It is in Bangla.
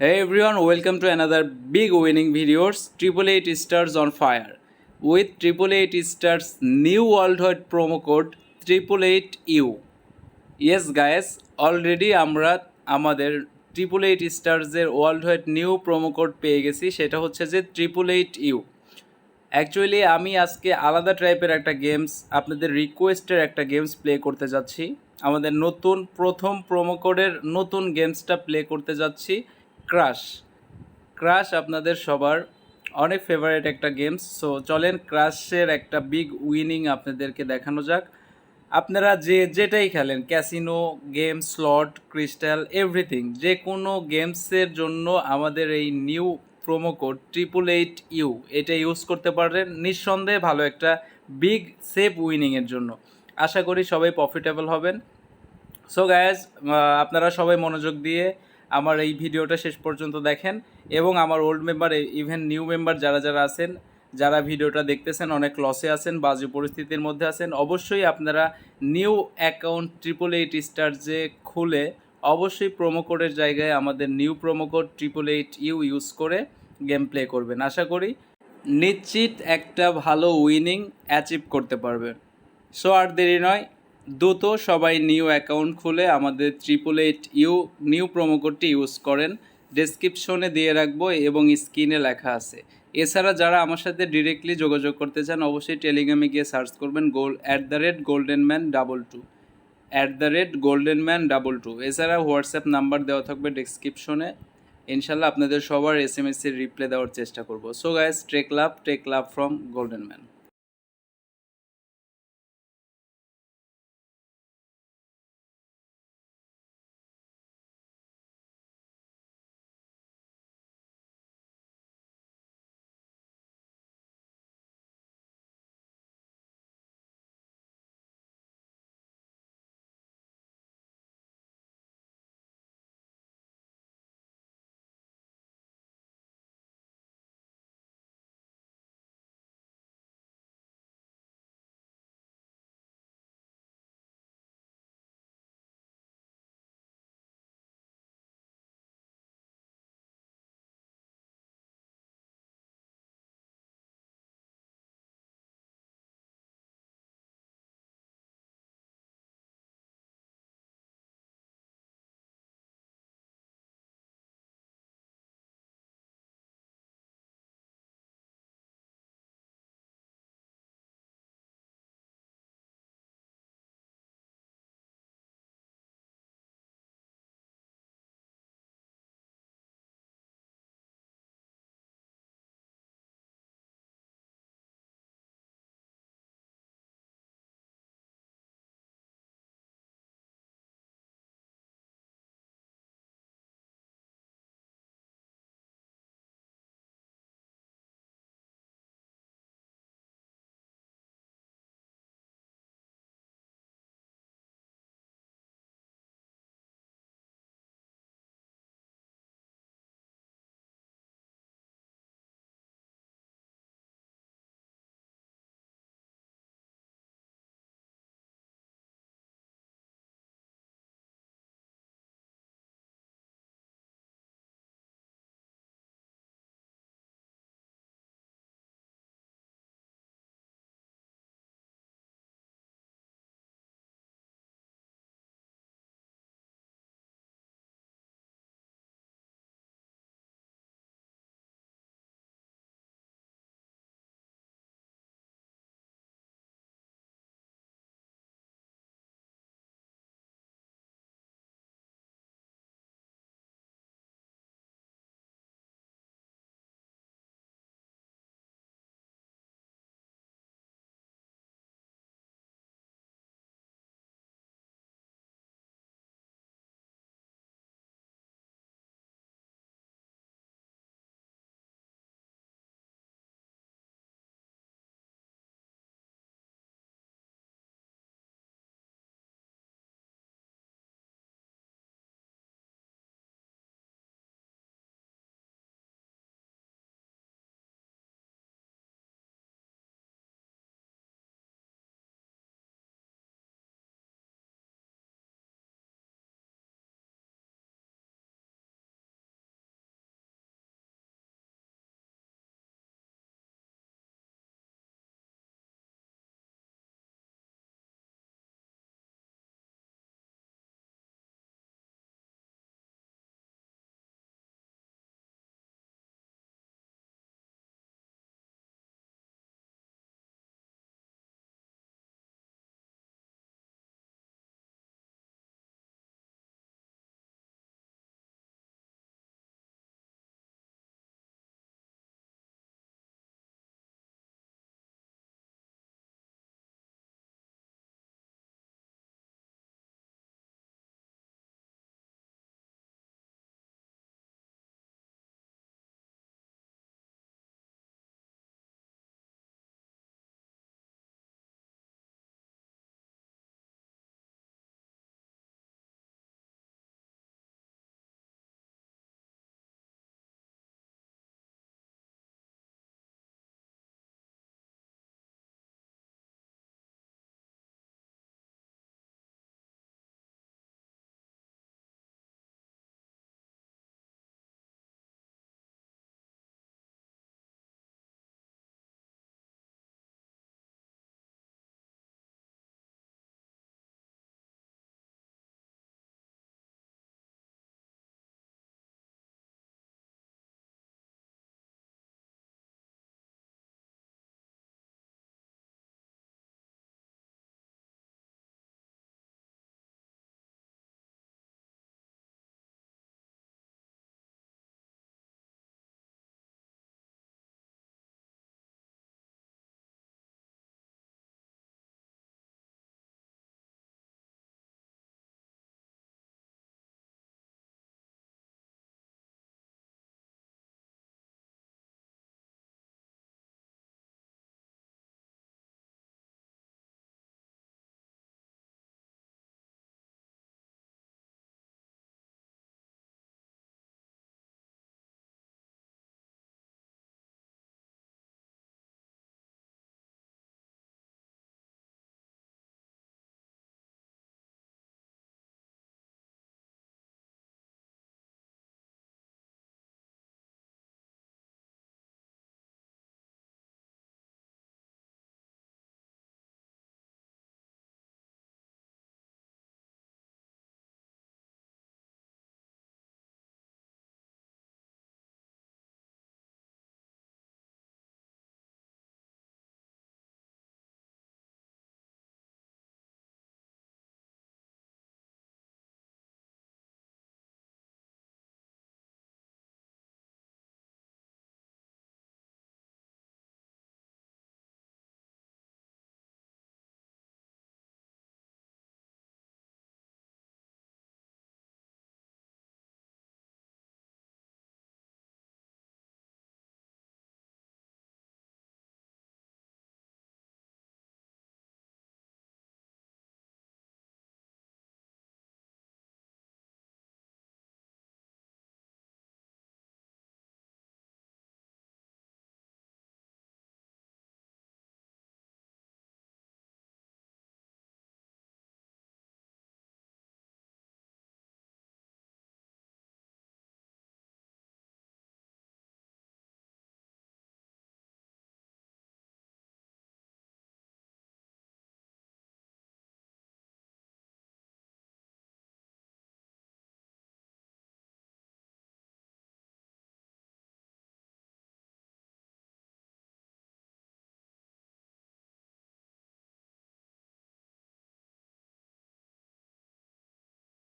Hey everyone, welcome to another big winning videos. Triple Eight stars on fire with Triple Eight stars new worldwide promo code Triple Eight U. Yes guys already আমরা আমাদের triple eight স্টার্সের world wide new promo code পেয়ে গেছি সেটা হচ্ছে যে ট্রিপল এইট ইউ অ্যাকচুয়ালি আমি আজকে আলাদা টাইপের একটা গেমস আপনাদের রিকোয়েস্টের একটা গেমস প্লে করতে যাচ্ছি আমাদের নতুন প্রথম প্রোমো কোডের নতুন গেমসটা প্লে করতে যাচ্ছি ক্রাশ। ক্রাশ আপনাদের সবার অনেক ফেভারিট একটা গেমস সো চলেন ক্রাশের একটা বিগ উইনিং আপনাদেরকে দেখানো যাক। আপনারা যে যেটাই খেলেন casino game slot crystal everything যে কোনো গেমসের জন্য আমাদের এই new promo code triple eight U এটা ইউজ করতে পারেন নিঃসন্দেহে ভালো একটা বিগ সেফ উইনিংয়ের জন্য। আশা করি সবাই প্রফিটেবল হবেন। সো গায়াজ আপনারা সবাই মনোযোগ দিয়ে আমার এই ভিডিওটা শেষ পর্যন্ত দেখেন এবং আমার old member even new member যারা যারা আছেন, যারা ভিডিওটা দেখতেছেন, অনেক লসে আছেন, বাজে পরিস্থিতির মধ্যে আছেন, অবশ্যই আপনারা new account triple eight star যে খুলে অবশ্যই প্রোমো কোডের জায়গায় আমাদের new promo code triple eight U use করে গেম প্লে করবেন। আশা করি নিশ্চিত একটা ভালো উইনিং অ্যাচিভ করতে পারবেন সো আর দেরি নয় দ্রুত সবাই নিউ অ্যাকাউন্ট খুলে আমাদের ট্রিপল এইট ইউ, নিউ কোডটি ইউজ করেন। ডেসক্রিপশনে দিয়ে রাখব এবং স্ক্রিনে লেখা আছে। এছাড়া যারা আমার সাথে ডিরেক্টলি যোগাযোগ করতে চান, অবশ্যই টেলিগ্রামে গিয়ে সার্চ করবেন goal at the rate golden man double two at the rate golden man double two এছাড়া হোয়াটসঅ্যাপ নাম্বার দেওয়া থাকবে ডেসক্রিপশনে ইনশাল্লাহ আপনাদের সবার এস এম এসের রিপ্লাই দেওয়ার চেষ্টা করব। So guys take love take love from golden man